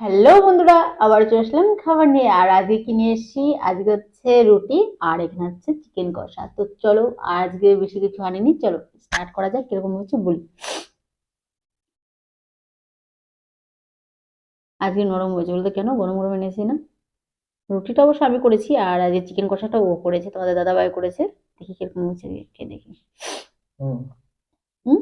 Hello বন্ধুরা। আবার চলে আসলাম খাবার নিয়ে। আর আজকে কি নিয়ে এসেছি? আজকে হচ্ছে রুটি আর এখানে হচ্ছে চিকেন কষা। তো চলো আজকে বেশি কিছু আনিনি। চলো স্টার্ট করা যাক কীরকম হচ্ছে বলি। আজকে নরম হয়েছে বলতে কেন? গরম গরম এনেছি না। রুটিটা অবশ্য আমি করেছি আর আজকে চিকেন কষাটা ও করেছে। তোমাদের দাদাভাই করেছে। দেখি কীরকম হচ্ছে দেখি। হুম। হুম?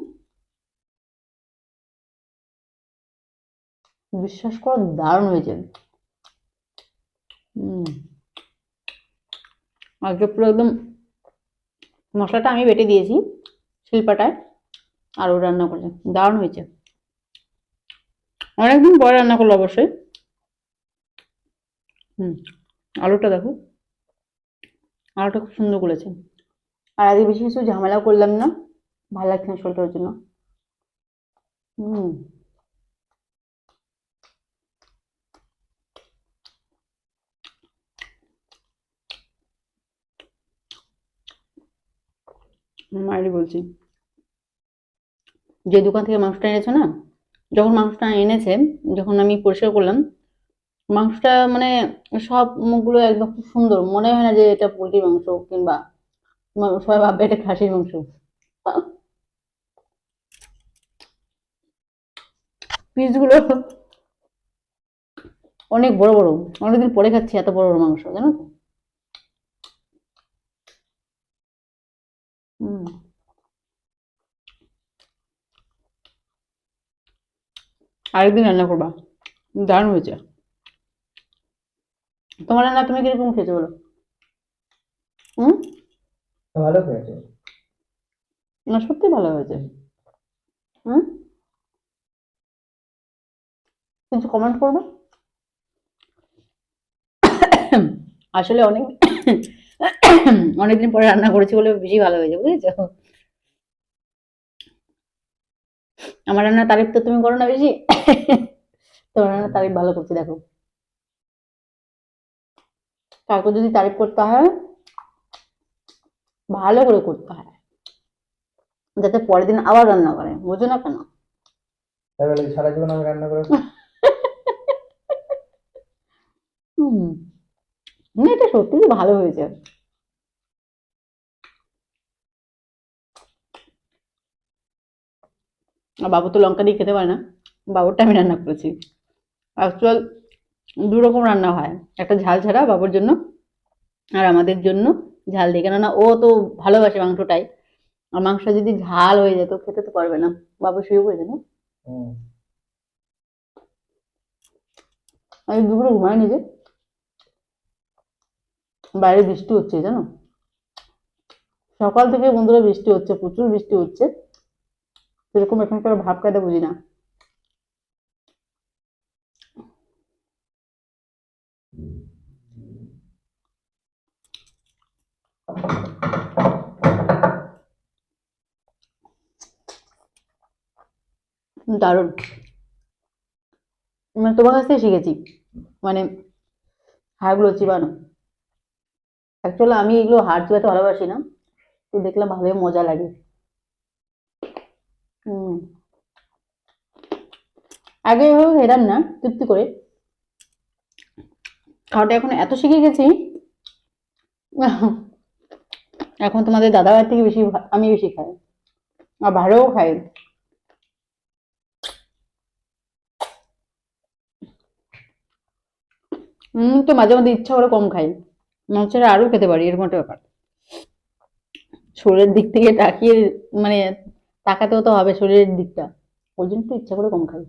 বিশ্বাস করো দারুণ হয়েছে। আজকে পুরো একদম মশলাটা আমি বেটে দিয়েছি শিল্পাটায়, আর ও রান্না করেছে। দারুণ হয়েছে। অনেকদিন পরে রান্না করল অবশ্যই। হুম। আলুটা দেখো। আলুটা খুব সুন্দর করেছে। আর আজকে বেশি কিছু ঝামেলা করলাম না। ভালো লাগছে না শরীরটার জন্য। হুম। মায়েরই বলছি। যে দোকান থেকে মাংসটা এনেছো না, যখন মাংসটা এনেছে, যখন আমি পরিষ্কার করলাম, মাংসটা মানে সব মুখগুলো একদম খুব সুন্দর। মনে হয় না যে এটা পোলট্রির মাংস কিংবা সবাই ভাববে এটা খাসির মাংস। পিসগুলো অনেক বড় বড়, অনেকদিন পরে খাচ্ছি এত বড় বড় মাংস, জানো তো? হুম। আরেকদিন রান্না করবা। দারুণ হয়েছে। তোমার রান্না তুমি কীরকম খেয়েছো বলো? হুম? ভালো খেয়েছে। না সত্যি ভালো হয়েছে। হুম। কিছু কমেন্ট করবে? আসলে অনেক অনেকদিন পরে রান্না করেছি বলে বেশি ভালো হয়েছে বুঝেছ? আমার রান্নার তারিফ তো তুমি করো না বেশি। তোমার রান্নার তারিফ ভালো করছি দেখো। তারপর যদি তারিফ করতে হয় ভালো করে করতে হয়। যাতে পরের দিন আবার রান্না করে বুঝো না কেন? সারা জীবন আমি রান্না করে হুম। এটা সত্যি ভালো হয়েছে। আর বাবু তো লঙ্কা দিয়ে খেতে পারে না। বাবুরটা আমি রান্না করেছি। অ্যাকচুয়াল দু রকম রান্না হয়। একটা ঝাল ছাড়া বাবুর জন্য আর আমাদের জন্য ঝাল দিয়ে। কেননা ও তো ভালোবাসে মাংসটাই। আর মাংস যদি ঝাল হয়ে যেত খেতে তো পারবে না। বাবু শুয়ে পড়েছে না? আমি দুপুরে ঘুমাইনি যে। বাইরে বৃষ্টি হচ্ছে জানো? সকাল থেকে বন্ধুরা বৃষ্টি হচ্ছে প্রচুর বৃষ্টি হচ্ছে। সেরকম এখানকার ভাব কায়দা বুঝি না। দারুণ। মানে তোমার কাছ থেকে শিখেছি। মানে হাড়গুলো চিবানো। অ্যাকচুয়ালি আমি এগুলো হাড় চিবাতে ভালোবাসি না। তো দেখলাম ভালোই মজা লাগে। হুম। আগে এভাবে খেতাম না, তৃপ্তি করে। খাওয়াটা এখন এত শিখে গেছি। এখন তোমাদের দাদা ভাইয়ের থেকে বেশি আমি বেশি খাই। আর ভালোও খাই। তো মাঝে মাঝে ইচ্ছা করে কম খাই। মাংসটা আরও খেতে পারি, এরকম একটা ব্যাপার। শরীরের দিক থেকে তাকিয়ে মানে তাকাতেও তো হবে শরীরের দিকটা। ওই জন্য তো ইচ্ছা করে কম খাই।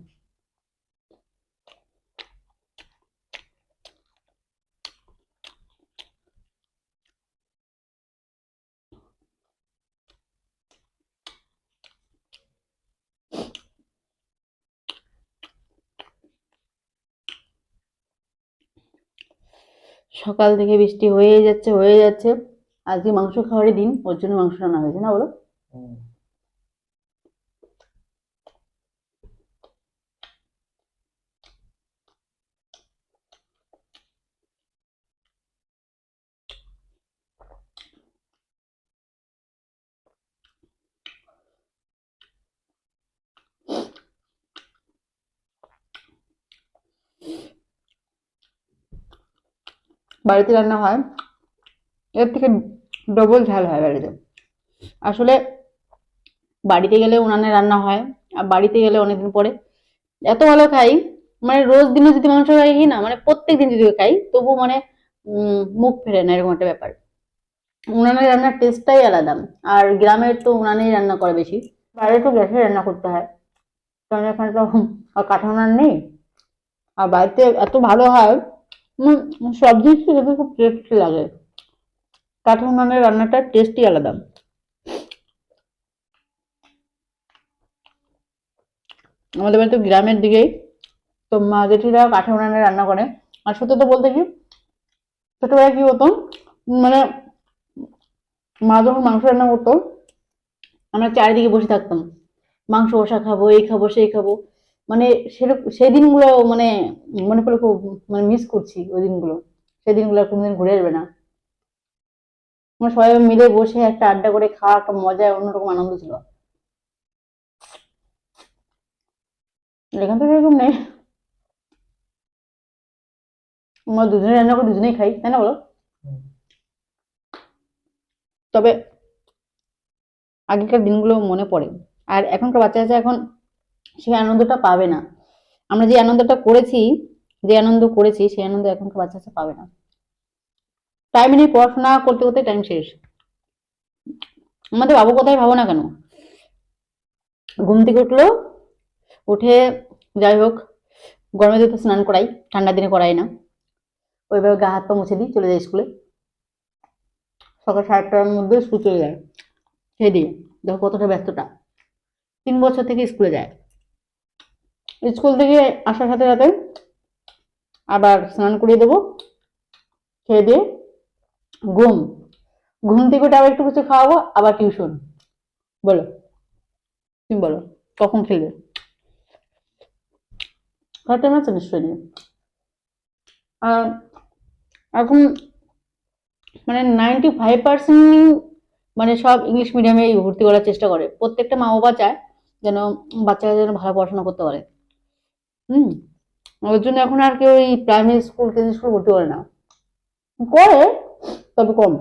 সকাল থেকে বৃষ্টি হয়ে যাচ্ছে হয়ে যাচ্ছে। আজকে মাংস খাওয়ারই দিন, ওর জন্য মাংস রান্না হয়েছে, না বলো? বাড়িতে রান্না হয়, এর থেকে ডবল ঝাল হয় বাড়িতে। আসলে বাড়িতে গেলে উনানে রান্না হয়, আর বাড়িতে গেলে অনেকদিন পরে। এত ভালো খাই মানে রোজ দিনে যদি মাংস খাই না মানে প্রত্যেক দিন যদি খাই, তবু মানে মুখ ফেরে না, এরকম একটা ব্যাপার। উনানের রান্নার টেস্টটাই আলাদা, আর গ্রামের তো উনানেই রান্না করে বেশি। বাইরে তো গ্যাসে রান্না করতে হয়। কারণ এখানে তো আর কাঠা উনান নেই। আর বাড়িতে এত ভালো হয় সব জিনিস খেতে খুব টেস্টি লাগে। কাঠা উনানের রান্নাটার টেস্টই আলাদা। আমাদের বাড়ি তো গ্রামের দিকেই তো মা জেঠিরা কাঠে উনানে রান্না করে। আর সত্যি তো বলতে কি, ছোটবেলায় কি হতো মানে মা যখন মাংস রান্না করতো, আমরা চারিদিকে বসে থাকতাম। মাংস কষা খাব, এই খাব, সেই খাব। মানে সেরকম সেই দিনগুলো মানে মনে পড়ে খুব মানে মিস করছি ওই দিনগুলো। সেই দিনগুলো কোনোদিন ঘুরে আসবে না। আমরা সবাই মিলে বসে একটা আড্ডা করে খাওয়া, একটা মজা, অন্যরকম আনন্দ ছিল। এখান তো সেরকম নেই। আমরা দুজনে রান্না করে দুজনেই খাই, তাই না বলো? তবে আগেকার দিনগুলো মনে পড়ে। আর এখনকার বাচ্চা কাচ্চা এখন সেই আনন্দটা পাবে না। আমরা যে আনন্দটা করেছি, যে আনন্দ করেছি, সেই আনন্দ এখনকার বাচ্চা পাবে না। টাইম নিয়ে পড়াশোনা করতে করতে টাইম শেষ। আমাদের বাবু কথাই ভাবো না কেন? ঘুম থেকে উঠল, উঠে যাই হোক, গরমে তো স্নান করাই ঠান্ডা দিনে করাই না, ওইভাবে গা হাত পা মুছে দিই চলে যায় স্কুলে। সকাল সাড়ে আটটার মধ্যে স্কুল চলে যায়। সেই দিয়ে, দেখো কতটা ব্যস্ততা। তিন বছর থেকে স্কুলে যায়। স্কুল থেকে আসার সাথে সাথে আবার স্নান করিয়ে দেবো, খেয়ে দিয়ে ঘুম। ঘুম থেকে উঠে আবার একটু কিছু খাওয়াবো, আবার টিউশন। বলো, তুমি বলো, কখন খেলবে? ঘরটা আছে নিশ্চয়ই? নেই আর এখন মানে নাইনটি ফাইভ পার্সেন্ট মানে সব ইংলিশ মিডিয়ামে ভর্তি করার চেষ্টা করে। প্রত্যেকটা মা বাবা চায় যেন বাচ্চারা যেন ভালো পড়াশোনা করতে পারে। হুম, ওর জন্য এখন আর কেউ এই প্রাইমারি স্কুল কেজি স্কুল ভর্তি করে না। করে, তবে কম।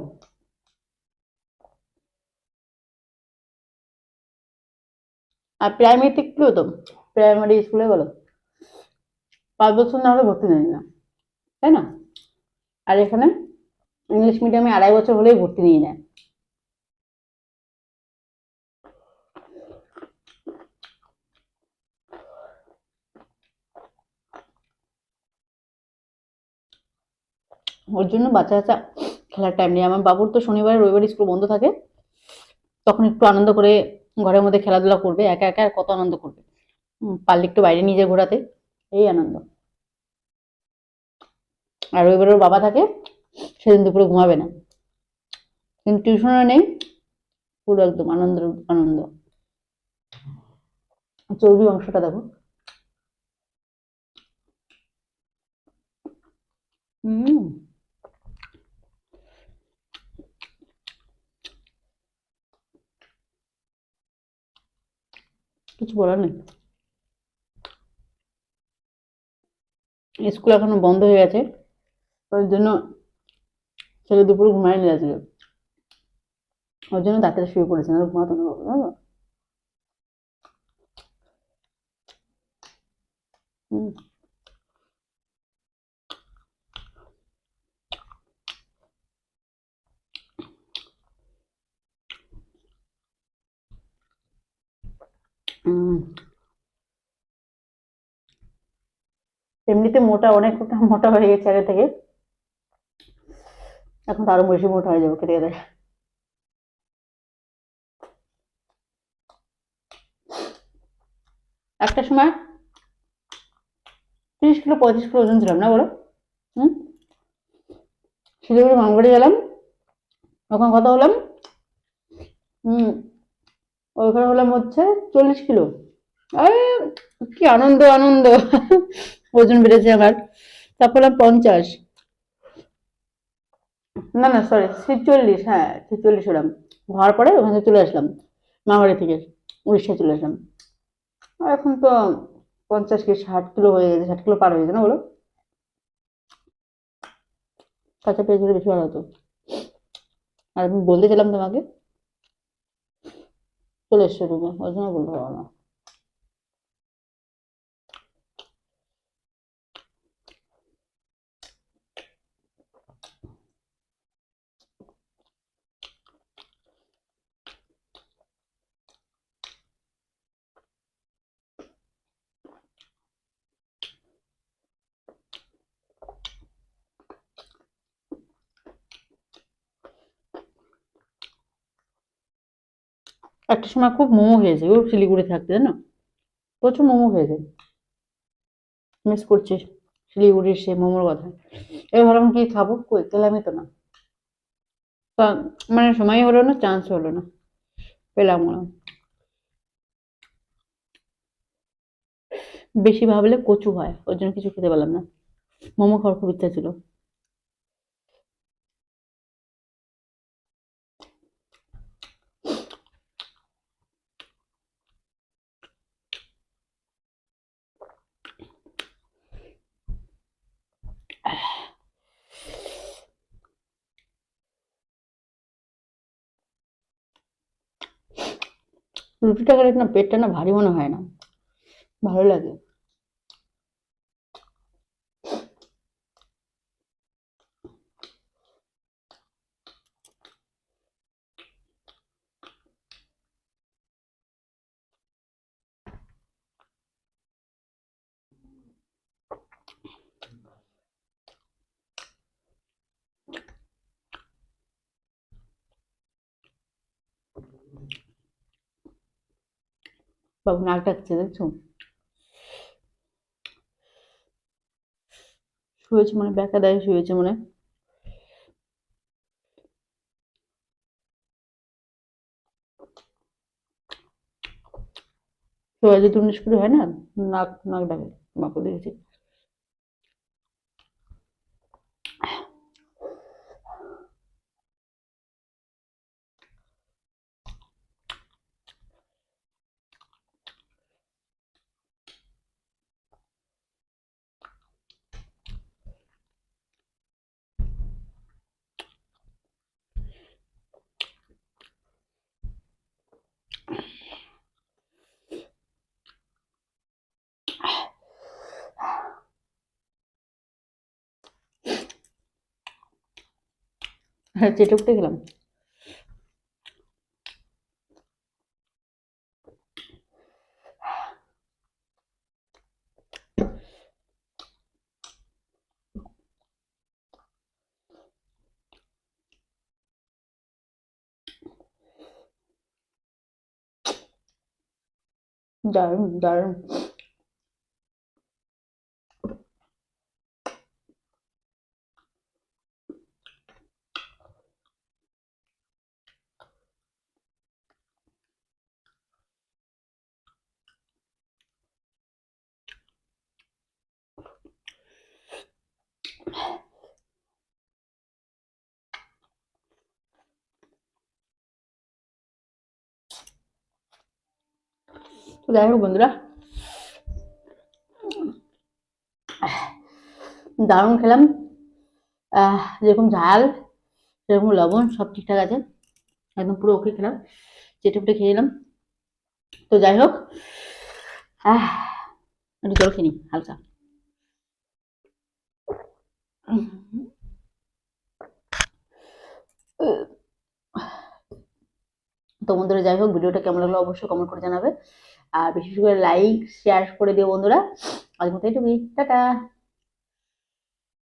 আর প্রাইমারি প্রাইমারিতে কি হতো? প্রাইমারি স্কুলে বলো, পাঁচ বছর না হলে ভর্তি নেয় না, তাই না? আর এখানে ইংলিশ মিডিয়ামে আড়াই বছর হলেই ভর্তি নিয়ে নেয়। ওর জন্য বাচ্চা কাচ্চা খেলার টাইম নেই। আমার বাবুর তো শনিবার, রবিবার স্কুল বন্ধ থাকে। তখন একটু আনন্দ করে ঘরের মধ্যে খেলাধুলা করবে, একা একা কত আনন্দ করবে। পারলে একটু বাইরে নিয়ে যায় ঘোরাতে, এই আনন্দ। আর রবিবার ওর বাবা থাকে, সেদিন দুপুরে ঘুমাবে না। কিন্তু টিউশনও নেই, পুরো একদম আনন্দ আনন্দ। চর্বি অংশটা দেখো। হুম কিছু বলার নেই। স্কুল এখনও বন্ধ হয়ে গেছে ওই জন্য ছেলে দুপুরে নিয়ে আসবে ওর জন্য তাড়াতাড়ি শুয়ে পড়েছে না ঘুমাতো না বাবা, হুম। এমনিতে মোটা অনেকটা মোটা হয়ে গেছে আগে থেকে। এখন তো আরও বেশি মোটা হয়ে যাবে কেটে গেলে। একটা সময় তিরিশ কিলো, পঁয়ত্রিশ কিলো ওজন ছিলাম না বলো? হুম? শিলিগুড়ি মামবাড়ি গেলাম, ওখানে কথা হলাম হুম ওইখানে হলাম হচ্ছে চল্লিশ কিলো। আরে, কি আনন্দ আনন্দ। ওজন বেড়েছে আমার তারপর পঞ্চাশ। না না সরি ছিচল্লিশ হ্যাঁ ছিচল্লিশ হলাম। হওয়ার পরে ওখান থেকে চলে আসলাম মামারি থেকে, উড়িষ্যায় চলে আসলাম। এখন তো পঞ্চাশ কি ষাট কিলো হয়ে গেছে, ষাট কিলো পার হয়ে গেছে না বলো? কাঁচা পেঁয়াজ হলে বেশি ভালো হতো। আর আমি বলতে চাইলাম তোমাকে, চলে এসছো তুমি, ওই জন্য বলতে পারব না। একটা সময় খুব মোমো খেয়েছে ও শিলিগুড়ি থাকতে, জানো? প্রচুর মোমো খেয়েছে মিস করছি শিলিগুড়ির সেই মোমোর কথা। এবার ভাবলাম কি খাব? কই? পেলামই তো না। মানে সময় হলো না চান্স হলো না। পেলাম না। বেশি ভাবলে কচু হয়, ওর জন্য কিছু খেতে পারলাম না। মোমো খাওয়ার খুব ইচ্ছা ছিল। রুটিটা খেলে না পেটটা না ভারী মনে হয় না। ভালো লাগে। বাবু নাক ডাকছে দেখছ শুয়েছে মানে ব্যাকা দেয় শুয়েছে মনে শুয়ে যদি উনিশ করে হয় না নাক নাক ডাকে মাকে দেখেছি হ্যাঁ চেটে উঠে গেলাম দারুণ দারুণ তো যাই হোক বন্ধুরা দারুণ খেলাম। যেরকম ঝাল সেরকম লবণ, সব ঠিকঠাক আছে। একদম পুরো ওকে খেলাম। চেটে ফুটে খেয়ে নিলাম। তো যাই হোক একটু জল খেয়ে নিই, হালকা। তো বন্ধুরা, যাই হোক, ভিডিওটা কেমন লাগল অবশ্যই কমেন্ট করে জানাবে। আর বেশি বেশি করে লাইক শেয়ার করে দিও বন্ধুরা। আজ মতো এটুকুই টাটা।